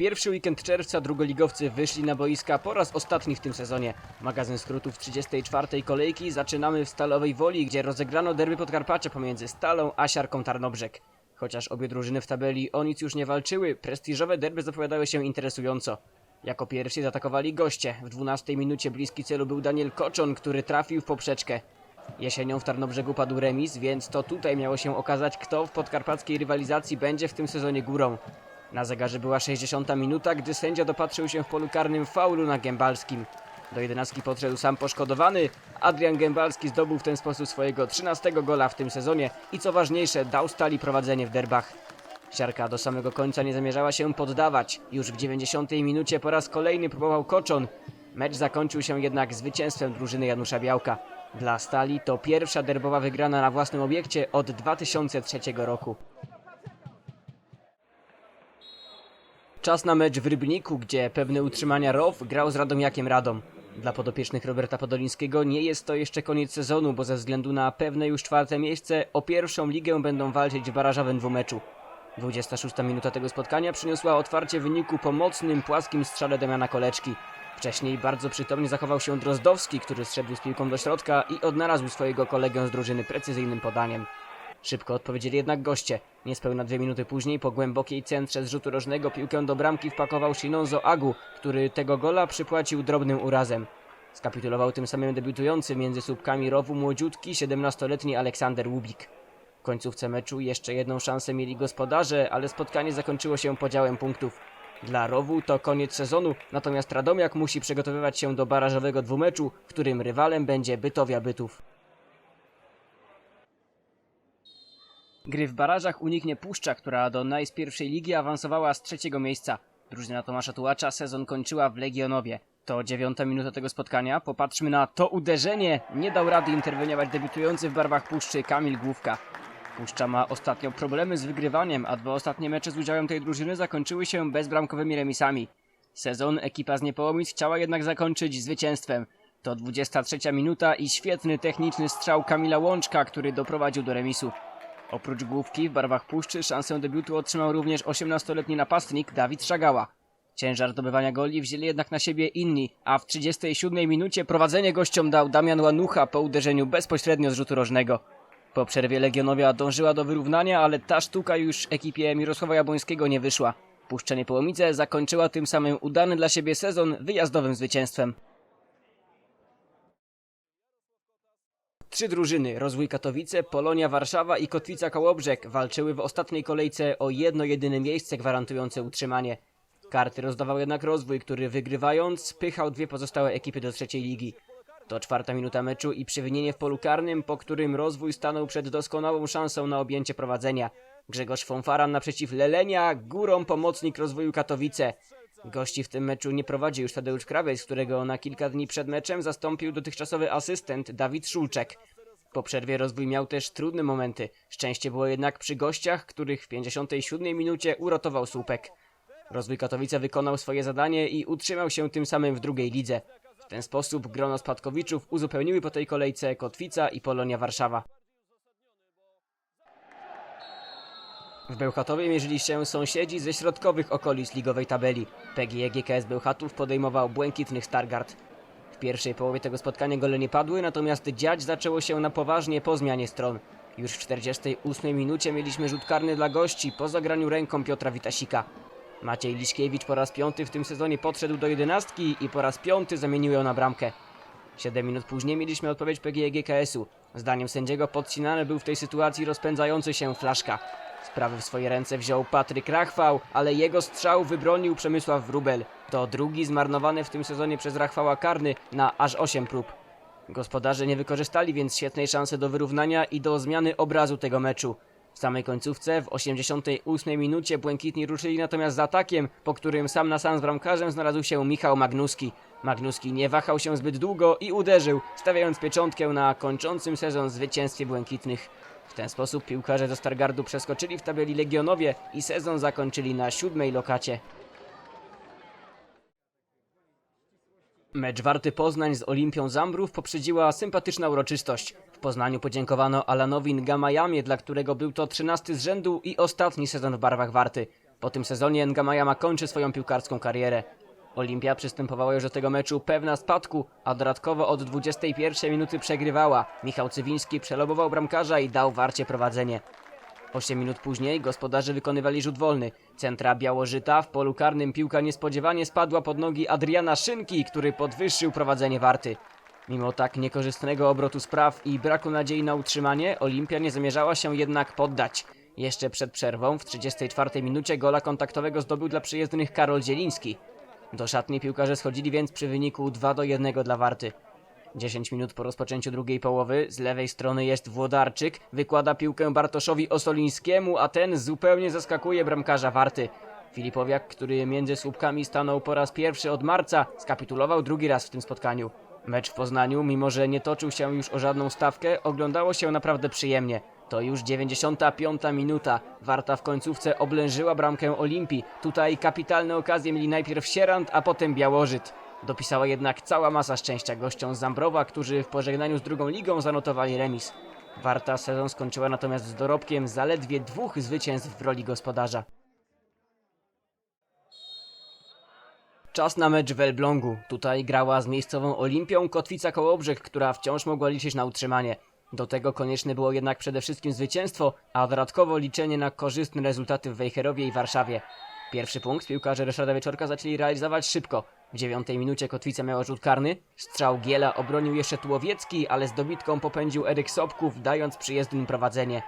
pierwszy weekend czerwca drugoligowcy wyszli na boiska po raz ostatni w tym sezonie. Magazyn skrótów 34. kolejki zaczynamy w Stalowej Woli, gdzie rozegrano derby Podkarpacia pomiędzy Stalą a Siarką Tarnobrzeg. Chociaż obie drużyny w tabeli o nic już nie walczyły, prestiżowe derby zapowiadały się interesująco. Jako pierwsi zaatakowali goście. W 12 minucie bliski celu był Daniel Koczon, który trafił w poprzeczkę. Jesienią w Tarnobrzegu padł remis, więc to tutaj miało się okazać, kto w podkarpackiej rywalizacji będzie w tym sezonie górą. Na zegarze była 60 minuta, gdy sędzia dopatrzył się w polu karnym faulu na Gębalskim. Do jedenastki podszedł sam poszkodowany. Adrian Gębalski zdobył w ten sposób swojego 13 gola w tym sezonie i co ważniejsze, dał stali prowadzenie w derbach. Siarka do samego końca nie zamierzała się poddawać. Już w 90 minucie po raz kolejny próbował Koczon. Mecz zakończył się jednak zwycięstwem drużyny Janusza Białka. Dla Stali to pierwsza derbowa wygrana na własnym obiekcie od 2003 roku. Czas na mecz w Rybniku, gdzie pewny utrzymania ROW grał z Radomiakiem Radom. Dla podopiecznych Roberta Podolińskiego nie jest to jeszcze koniec sezonu, bo ze względu na pewne już czwarte miejsce o pierwszą ligę będą walczyć w barażowym dwumeczu. 26 minuta tego spotkania przyniosła otwarcie wyniku po mocnym, płaskim strzale Damiana Koleczki. Wcześniej bardzo przytomnie zachował się Drozdowski, który strzelił z piłką do środka i odnalazł swojego kolegę z drużyny precyzyjnym podaniem. Szybko odpowiedzieli jednak goście. Niespełna dwie minuty później po głębokiej centrze z rzutu rożnego piłkę do bramki wpakował Shinonzo Agu, który tego gola przypłacił drobnym urazem. Skapitulował tym samym debiutujący między słupkami rowu młodziutki 17-letni Aleksander Łubik. W końcówce meczu jeszcze jedną szansę mieli gospodarze, ale spotkanie zakończyło się podziałem punktów. Dla Rowu to koniec sezonu, natomiast Radomiak musi przygotowywać się do barażowego dwumeczu, w którym rywalem będzie Bytowia Bytów. Gry w barażach uniknie Puszcza, która do NAIS pierwszej ligi awansowała z trzeciego miejsca. Drużyna Tomasza Tułacza sezon kończyła w Legionowie. To dziewiąta minuta tego spotkania. Popatrzmy na to uderzenie. Nie dał rady interweniować debiutujący w barwach Puszczy Kamil Główka. Puszcza ma ostatnio problemy z wygrywaniem, a dwa ostatnie mecze z udziałem tej drużyny zakończyły się bezbramkowymi remisami. Sezon ekipa z Niepołomic chciała jednak zakończyć zwycięstwem. To 23 minuta i świetny techniczny strzał Kamila Łączka, który doprowadził do remisu. Oprócz główki w barwach Puszczy szansę debiutu otrzymał również 18-letni napastnik Dawid Szagała. Ciężar zdobywania goli wzięli jednak na siebie inni, a w 37 minucie prowadzenie gościom dał Damian Łanucha po uderzeniu bezpośrednio z rzutu rożnego. Po przerwie Legionowia dążyła do wyrównania, ale ta sztuka już ekipie Mirosława Jabłońskiego nie wyszła. Puszcza Niepołomice zakończyła tym samym udany dla siebie sezon wyjazdowym zwycięstwem. Trzy drużyny, Rozwój Katowice, Polonia Warszawa i Kotwica Kołobrzeg walczyły w ostatniej kolejce o jedno jedyne miejsce gwarantujące utrzymanie. Karty rozdawał jednak Rozwój, który wygrywając spychał dwie pozostałe ekipy do trzeciej ligi. To czwarta minuta meczu i przewinienie w polu karnym, po którym Rozwój stanął przed doskonałą szansą na objęcie prowadzenia. Grzegorz Fonfaran naprzeciw Lelenia, górą pomocnik Rozwoju Katowice. Gości w tym meczu nie prowadzi już Tadeusz Krawiec, którego na kilka dni przed meczem zastąpił dotychczasowy asystent Dawid Szulczek. Po przerwie rozwój miał też trudne momenty. Szczęście było jednak przy gościach, których w 57 minucie uratował słupek. Rozwój Katowice wykonał swoje zadanie i utrzymał się tym samym w drugiej lidze. W ten sposób grono spadkowiczów uzupełniły po tej kolejce Kotwica i Polonia Warszawa. W Bełchatowie mierzyli się sąsiedzi ze środkowych okolic ligowej tabeli. PGE GKS Bełchatów podejmował błękitnych Stargard. W pierwszej połowie tego spotkania gole nie padły, natomiast dziać zaczęło się na poważnie po zmianie stron. Już w 48 minucie mieliśmy rzut karny dla gości po zagraniu ręką Piotra Witasika. Maciej Liśkiewicz po raz piąty w tym sezonie podszedł do jedenastki i po raz piąty zamienił ją na bramkę. Siedem minut później mieliśmy odpowiedź PGE GKS-u. Zdaniem sędziego podcinany był w tej sytuacji rozpędzający się flaszka. Sprawy w swoje ręce wziął Patryk Rachwał, ale jego strzał wybronił Przemysław Wrubel. To drugi zmarnowany w tym sezonie przez Rachwała karny na aż 8 prób. Gospodarze nie wykorzystali więc świetnej szansy do wyrównania i do zmiany obrazu tego meczu. W samej końcówce w 88 minucie Błękitni ruszyli natomiast z atakiem, po którym sam na sam z bramkarzem znalazł się Michał Magnuski. Magnuski nie wahał się zbyt długo i uderzył, stawiając pieczątkę na kończącym sezon zwycięstwie Błękitnych. W ten sposób piłkarze do Stargardu przeskoczyli w tabeli Legionowie i sezon zakończyli na siódmej lokacie. Mecz Warty Poznań z Olimpią Zambrów poprzedziła sympatyczna uroczystość. W Poznaniu podziękowano Alanowi Ngamajamie, dla którego był to 13 z rzędu i ostatni sezon w barwach Warty. Po tym sezonie Ngamajama kończy swoją piłkarską karierę. Olimpia przystępowała już do tego meczu pewna spadku, a dodatkowo od 21 minuty przegrywała. Michał Cywiński przelobował bramkarza i dał Warcie prowadzenie. 8 minut później gospodarze wykonywali rzut wolny. Centra Białożyta w polu karnym piłka niespodziewanie spadła pod nogi Adriana Szynki, który podwyższył prowadzenie Warty. Mimo tak niekorzystnego obrotu spraw i braku nadziei na utrzymanie, Olimpia nie zamierzała się jednak poddać. Jeszcze przed przerwą, w 34 minucie gola kontaktowego zdobył dla przyjezdnych Karol Zieliński. Do szatni piłkarze schodzili więc przy wyniku 2 do 1 dla Warty. 10 minut po rozpoczęciu drugiej połowy, z lewej strony jest Włodarczyk, wykłada piłkę Bartoszowi Osolińskiemu, a ten zupełnie zaskakuje bramkarza Warty. Filipowiak, który między słupkami stanął po raz pierwszy od marca, skapitulował drugi raz w tym spotkaniu. Mecz w Poznaniu, mimo że nie toczył się już o żadną stawkę, oglądało się naprawdę przyjemnie. To już 95 minuta. Warta w końcówce oblężyła bramkę Olimpii. Tutaj kapitalne okazje mieli najpierw Sierant, a potem Białożyt. Dopisała jednak cała masa szczęścia gościom z Zambrowa, którzy w pożegnaniu z drugą ligą zanotowali remis. Warta sezon skończyła natomiast z dorobkiem zaledwie dwóch zwycięstw w roli gospodarza. Czas na mecz w Elblągu. Tutaj grała z miejscową Olimpią Kotwica Kołobrzeg, która wciąż mogła liczyć na utrzymanie. Do tego konieczne było jednak przede wszystkim zwycięstwo, a dodatkowo liczenie na korzystne rezultaty w Wejherowie i Warszawie. Pierwszy punkt piłkarze Ryszarda Wieczorka zaczęli realizować szybko. W dziewiątej minucie Kotwica miała rzut karny. Strzał Giela obronił jeszcze Tułowiecki, ale z dobitką popędził Eryk Sobków, dając przyjezdnym prowadzenie.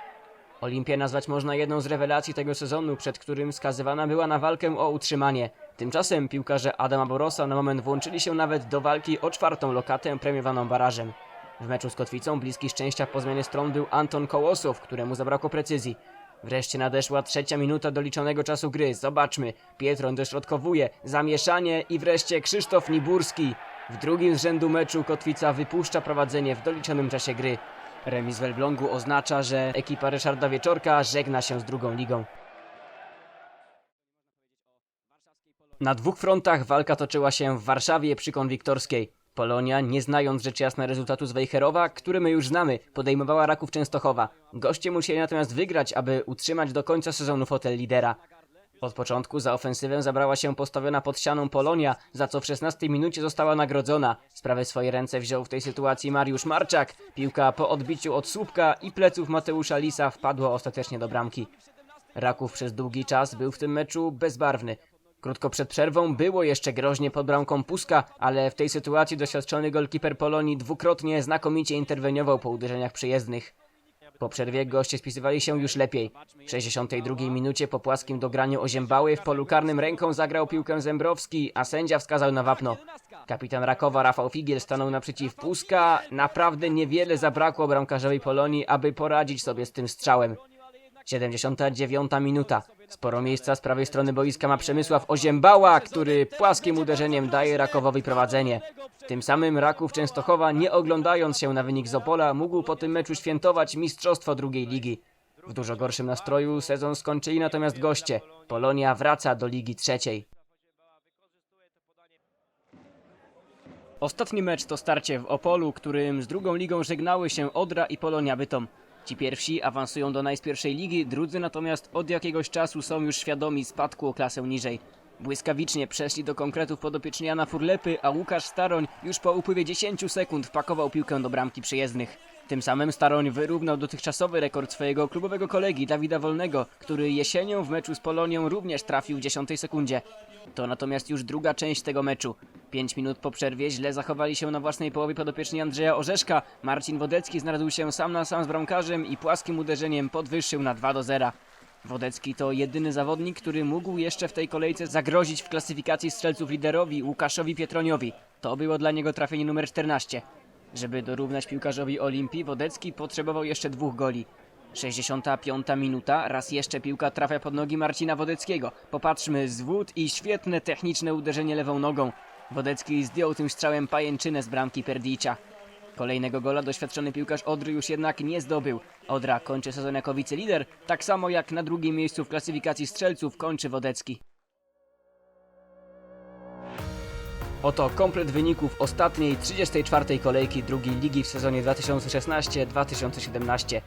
Olimpię nazwać można jedną z rewelacji tego sezonu, przed którym skazywana była na walkę o utrzymanie. Tymczasem piłkarze Adama Borosa na moment włączyli się nawet do walki o czwartą lokatę premiowaną barażem. W meczu z Kotwicą bliski szczęścia po zmianie stron był Anton Kołosow, któremu zabrakło precyzji. Wreszcie nadeszła trzecia minuta doliczonego czasu gry. Zobaczmy. Pietron dośrodkowuje, zamieszanie i wreszcie Krzysztof Niburski. W drugim z rzędu meczu Kotwica wypuszcza prowadzenie w doliczonym czasie gry. Remis w Elblągu oznacza, że ekipa Ryszarda Wieczorka żegna się z drugą ligą. Na dwóch frontach walka toczyła się w Warszawie przy Konwiktorskiej. Polonia, nie znając rzecz jasna rezultatu z Wejherowa, który my już znamy, podejmowała Raków Częstochowa. Goście musieli natomiast wygrać, aby utrzymać do końca sezonu fotel lidera. Od początku za ofensywę zabrała się postawiona pod ścianą Polonia, za co w 16 minucie została nagrodzona. Sprawę swoje ręce wziął w tej sytuacji Mariusz Marczak. Piłka po odbiciu od słupka i pleców Mateusza Lisa wpadła ostatecznie do bramki. Raków przez długi czas był w tym meczu bezbarwny. Krótko przed przerwą było jeszcze groźnie pod bramką Puska, ale w tej sytuacji doświadczony golkiper Polonii dwukrotnie znakomicie interweniował po uderzeniach przyjezdnych. Po przerwie goście spisywali się już lepiej. W 62 minucie po płaskim dograniu Oziębały w polu karnym ręką zagrał piłkę Zembrowski, a sędzia wskazał na wapno. Kapitan Rakowa Rafał Figiel stanął naprzeciw Puska. Naprawdę niewiele zabrakło bramkarzowi Polonii, aby poradzić sobie z tym strzałem. 79 minuta. Sporo miejsca z prawej strony boiska ma Przemysław Oziębała, który płaskim uderzeniem daje Rakowowi prowadzenie. Tym samym Raków Częstochowa, nie oglądając się na wynik z Opola, mógł po tym meczu świętować mistrzostwo drugiej ligi. W dużo gorszym nastroju sezon skończyli natomiast goście. Polonia wraca do ligi trzeciej. Ostatni mecz to starcie w Opolu, którym z drugą ligą żegnały się Odra i Polonia Bytom. Ci pierwsi awansują do najpierwszej ligi, drudzy natomiast od jakiegoś czasu są już świadomi spadku o klasę niżej. Błyskawicznie przeszli do konkretów podopieczni Jana Furlepy, a Łukasz Staroń już po upływie 10 sekund wpakował piłkę do bramki przyjezdnych. Tym samym Staroń wyrównał dotychczasowy rekord swojego klubowego kolegi Dawida Wolnego, który jesienią w meczu z Polonią również trafił w 10 sekundzie. To natomiast już druga część tego meczu. 5 minut po przerwie źle zachowali się na własnej połowie podopieczni Andrzeja Orzeszka. Marcin Wodecki znalazł się sam na sam z bramkarzem i płaskim uderzeniem podwyższył na 2 do 0. Wodecki to jedyny zawodnik, który mógł jeszcze w tej kolejce zagrozić w klasyfikacji strzelców liderowi Łukaszowi Pietroniowi. To było dla niego trafienie numer 14. Żeby dorównać piłkarzowi Olimpii, Wodecki potrzebował jeszcze dwóch goli. 65 minuta, raz jeszcze piłka trafia pod nogi Marcina Wodeckiego. Popatrzmy, zwód i świetne techniczne uderzenie lewą nogą. Wodecki zdjął tym strzałem pajęczynę z bramki Perdicza. Kolejnego gola doświadczony piłkarz Odry już jednak nie zdobył. Odra kończy sezon jako wicelider, tak samo jak na drugim miejscu w klasyfikacji strzelców kończy Wodecki. Oto komplet wyników ostatniej 34. kolejki drugiej ligi w sezonie 2016-2017.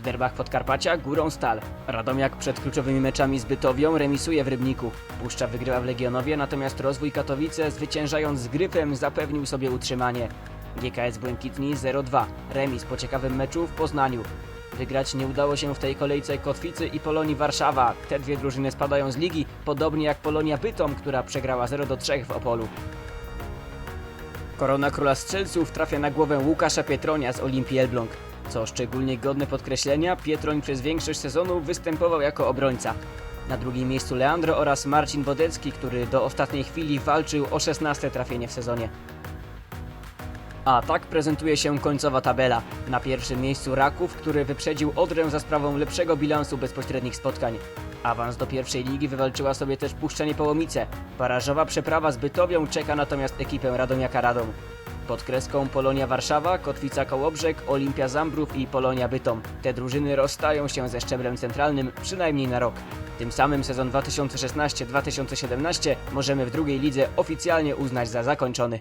W derbach Podkarpacia górą stal. Radomiak przed kluczowymi meczami z Bytowią remisuje w Rybniku. Puszcza wygrywa w Legionowie, natomiast rozwój Katowice zwyciężając z Gryfem zapewnił sobie utrzymanie. GKS Błękitni 0-2. Remis po ciekawym meczu w Poznaniu. Wygrać nie udało się w tej kolejce Kotwicy i Polonii Warszawa. Te dwie drużyny spadają z ligi, podobnie jak Polonia Bytom, która przegrała 0-3 w Opolu. Korona Króla Strzelców trafia na głowę Łukasza Pietronia z Olimpii Elbląg. Co szczególnie godne podkreślenia, Pietroń przez większość sezonu występował jako obrońca. Na drugim miejscu Leandro oraz Marcin Wodecki, który do ostatniej chwili walczył o 16 trafienie w sezonie. A tak prezentuje się końcowa tabela. Na pierwszym miejscu Raków, który wyprzedził Odrę za sprawą lepszego bilansu bezpośrednich spotkań. Awans do pierwszej ligi wywalczyła sobie też Puszczenie Połomice. Barażowa przeprawa z Bytowią czeka natomiast ekipę Radomiaka Radom. Pod kreską Polonia Warszawa, Kotwica Kołobrzeg, Olimpia Zambrów i Polonia Bytom. Te drużyny rozstają się ze szczeblem centralnym przynajmniej na rok. Tym samym sezon 2016-2017 możemy w drugiej lidze oficjalnie uznać za zakończony.